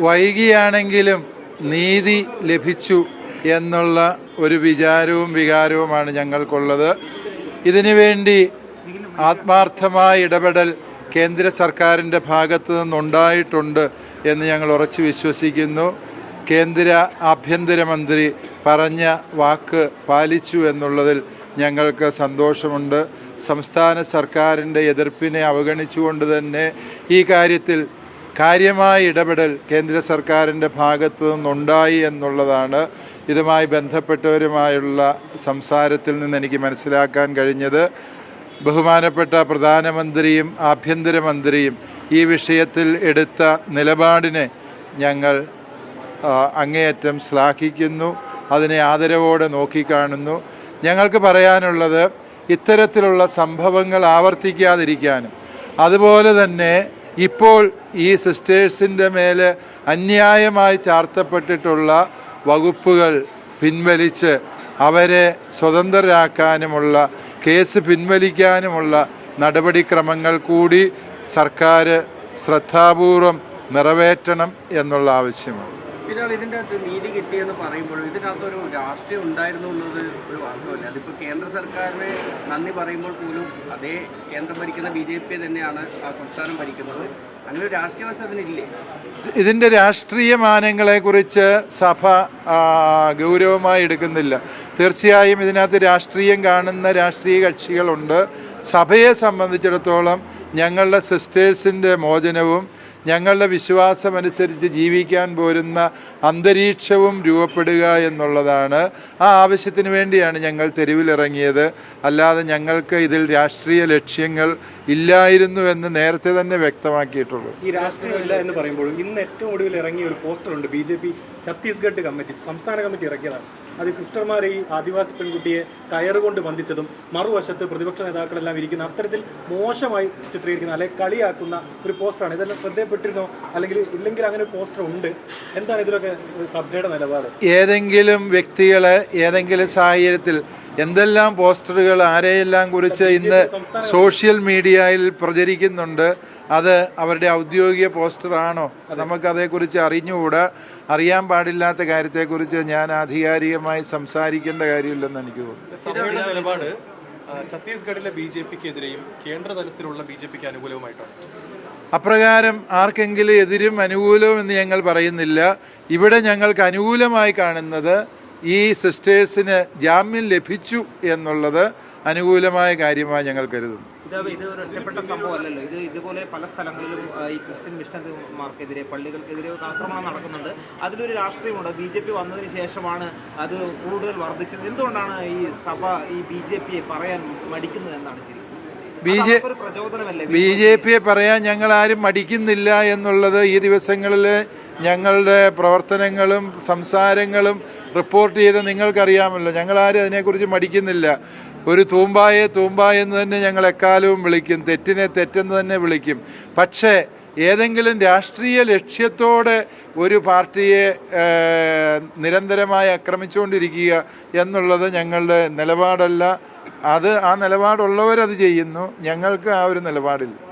വൈകിയാണെങ്കിലും നീതി ലഭിച്ചു എന്നുള്ള ഒരു വിചാരവും വികാരവുമാണ് ഞങ്ങൾക്കുള്ളത്. ഇതിനു വേണ്ടി ആത്മാർത്ഥമായ ഇടപെടൽ കേന്ദ്ര സർക്കാരിന്റെ ഭാഗത്തു നിന്നുണ്ടായിട്ടുണ്ട് എന്ന് ഞങ്ങൾ ഉറച്ചു വിശ്വസിക്കുന്നു. കേന്ദ്ര ആഭ്യന്തരമന്ത്രി പറഞ്ഞ വാക്ക് പാലിച്ചു എന്നുള്ളതിൽ ഞങ്ങൾക്ക് സന്തോഷമുണ്ട്. സംസ്ഥാന സർക്കാരിന്റെ എതിർപ്പിനെ അവഗണിച്ചുകൊണ്ട് തന്നെ ഈ കാര്യത്തിൽ കാര്യമായ ഇടപെടൽ കേന്ദ്ര സർക്കാരിന്റെ ഭാഗത്തു നിന്നുണ്ടായി എന്നുള്ളതാണ് ഇതുമായി ബന്ധപ്പെട്ടവരുമായുള്ള സംസാരത്തിൽ നിന്ന് എനിക്ക് മനസ്സിലാക്കാൻ കഴിഞ്ഞത്. ബഹുമാനപ്പെട്ട പ്രധാനമന്ത്രിയും ആഭ്യന്തരമന്ത്രിയും ഈ വിഷയത്തിൽ എടുത്ത നിലപാടിനെ ഞങ്ങൾ അങ്ങേയറ്റം ശ്ലാഘിക്കുന്നു അതിനെ ആദരവോടെ നോക്കിക്കാണുന്നു. ഞങ്ങൾക്ക് പറയാനുള്ളത് ഇത്തരത്തിലുള്ള സംഭവങ്ങൾ ആവർത്തിക്കാതിരിക്കാനും അതുപോലെ തന്നെ ഇപ്പോൾ ഈ സിസ്റ്റേഴ്സിന്റെ മേലെ അന്യായമായി ചാർത്തപ്പെട്ടിട്ടുള്ള വകുപ്പുകൾ പിൻവലിച്ച് അവരെ സ്വതന്ത്രരാക്കാനുമുള്ള കേസ് പിൻവലിക്കാനുമുള്ള നടപടിക്രമങ്ങൾ കൂടി സർക്കാർ ശ്രദ്ധാപൂർവം നിറവേറ്റണം എന്നുള്ള ആവശ്യമാണ്. ഇതാണ് ഇതിന്റെ അകത്ത് നീതി കിട്ടിയെന്ന് പറയുമ്പോഴും ഇതിനകത്ത് ഒരു രാഷ്ട്രീയം ഉണ്ടായിരുന്നു എന്നത് ഒരു വാസ്തവമല്ല. അതിപ്പോ കേന്ദ്ര സർക്കാരിന് നന്ദി പറയുമ്പോൾ പോലും അതേ കേന്ദ്രം ഭരിക്കുന്ന ബി ജെ പി തന്നെയാണ് ആ സംസ്ഥാനം ഭരിക്കുന്നത്. അങ്ങനെ ഒരു രാഷ്ട്രീയ വശം അതിനില്ലേ? ഇതിന്റെ രാഷ്ട്രീയ മാനങ്ങളെക്കുറിച്ച് സഭ ഗൗരവമായി എടുക്കുന്നില്ല. തീർച്ചയായും ഇതിനകത്ത് രാഷ്ട്രീയം കാണുന്ന രാഷ്ട്രീയ കക്ഷികളുണ്ട്. സഭയെ സംബന്ധിച്ചിടത്തോളം ഞങ്ങളുടെ സിസ്റ്റേഴ്സിന്റെ മോചനവും ഞങ്ങളുടെ വിശ്വാസമനുസരിച്ച് ജീവിക്കാൻ പോരുന്ന അന്തരീക്ഷവും രൂപപ്പെടുക എന്നുള്ളതാണ്. ആ ആവശ്യത്തിന് വേണ്ടിയാണ് ഞങ്ങൾ തെരുവിലിറങ്ങിയത്. അല്ലാതെ ഞങ്ങൾക്ക് ഇതിൽ രാഷ്ട്രീയ ലക്ഷ്യങ്ങൾ ഇല്ലായിരുന്നു എന്ന് നേരത്തെ തന്നെ വ്യക്തമാക്കിയിട്ടുള്ളൂ. ഈ രാഷ്ട്രീയം ഇല്ല എന്ന് പറയുമ്പോൾ ഇന്ന് ഏറ്റവും ഒടുവിൽ ഇറങ്ങിയ ഒരു പോസ്റ്റർ ഉണ്ട് B J P Chhattisgarh committee സംസ്ഥാന കമ്മിറ്റി ഇറക്കിയതാണ്. അത് സിസ്റ്റർമാർ ഈ ആദിവാസി പെൺകുട്ടിയെ കയറുകൊണ്ട് ബന്ധിച്ചതും മറുവശത്ത് പ്രതിപക്ഷ നേതാക്കളെല്ലാം ഇരിക്കുന്ന അത്തരത്തിൽ മോശമായി ചിത്രീകരിക്കുന്ന അല്ലെങ്കിൽ കളിയാക്കുന്ന ഒരു പോസ്റ്ററാണ് ഇതെല്ലാം ശ്രദ്ധയപ്പെട്ടിരുന്നോ? അല്ലെങ്കിൽ ഇല്ലെങ്കിൽ അങ്ങനെ ഒരു പോസ്റ്റർ ഉണ്ട്? എന്താണ് ഇതിലൊക്കെ സഭയുടെ നിലപാട്? ഏതെങ്കിലും വ്യക്തികളെ ഏതെങ്കിലും സാഹചര്യത്തിൽ എന്തെല്ലാം പോസ്റ്ററുകൾ ആരെയെല്ലാം കുറിച്ച് ഇന്ന് സോഷ്യൽ മീഡിയയിൽ പ്രചരിക്കുന്നുണ്ട് അത് അവരുടെ ഔദ്യോഗിക പോസ്റ്ററാണോ? നമുക്കതേക്കുറിച്ച് അറിഞ്ഞുകൂടാ. അറിയാൻ പാടില്ലാത്ത കാര്യത്തെക്കുറിച്ച് ഞാൻ ആധികാരികമായി സംസാരിക്കേണ്ട കാര്യമില്ലെന്ന് എനിക്ക് തോന്നുന്നു. നിലപാട് ഛത്തീസ്ഗഡിലെ ബി ജെ പിക്കെതിരെയും കേന്ദ്ര തലത്തിലുള്ള ബി ജെ പിക്ക് അനുകൂലവുമായിട്ടാണ്. അപ്രകാരം ആർക്കെങ്കിലും എതിരും അനുകൂലവും എന്ന് ഞങ്ങൾ പറയുന്നില്ല. ഇവിടെ ഞങ്ങൾക്ക് അനുകൂലമായി കാണുന്നത് ഈ സിസ്റ്റേഴ്സിന് ജാമ്യം ലഭിച്ചു എന്നുള്ളത് അനുകൂലമായ കാര്യമായി ഞങ്ങൾ കരുതുന്നു. ഇത് ഇത് ഇതുപോലെ പല സ്ഥലങ്ങളിലും ഈ ക്രിസ്ത്യൻ മിഷണറിമാർക്കെതിരെ പള്ളികൾക്കെതിരെ നടക്കുന്നുണ്ട്. അതിലൊരു രാഷ്ട്രീയമുണ്ട്. ബി ജെ പി വന്നതിന് ശേഷമാണ് അത് കൂടുതൽ വർദ്ധിച്ചത്. എന്തുകൊണ്ടാണ് ഈ സഭ ഈ ബി ജെ പിയെ പറയാൻ മടിക്കുന്നത് എന്നാണ് ശരി? ബി ജെ ബി ജെ പിയെ പറയാൻ ഞങ്ങൾ ആരും മടിക്കുന്നില്ല എന്നുള്ളത് ഈ ദിവസങ്ങളിൽ ഞങ്ങളുടെ പ്രവർത്തനങ്ങളും സംസാരങ്ങളും റിപ്പോർട്ട് ചെയ്ത് നിങ്ങൾക്കറിയാമല്ലോ. ഞങ്ങളാരും അതിനെക്കുറിച്ച് മടിക്കുന്നില്ല. ഒരു തൂമ്പായെ തൂമ്പ എന്ന് തന്നെ ഞങ്ങൾ എക്കാലവും വിളിക്കും. തെറ്റിനെ തെറ്റെന്ന് തന്നെ വിളിക്കും. പക്ഷേ ഏതെങ്കിലും രാഷ്ട്രീയ ലക്ഷ്യത്തോടെ ഒരു പാർട്ടിയെ നിരന്തരമായി ആക്രമിച്ചുകൊണ്ടിരിക്കുക എന്നുള്ളത് ഞങ്ങളുടെ നിലപാടല്ല. അത് ആ നിലപാടുള്ളവരത് ചെയ്യുന്നു. ഞങ്ങൾക്ക് ആ ഒരു നിലപാടില്ല.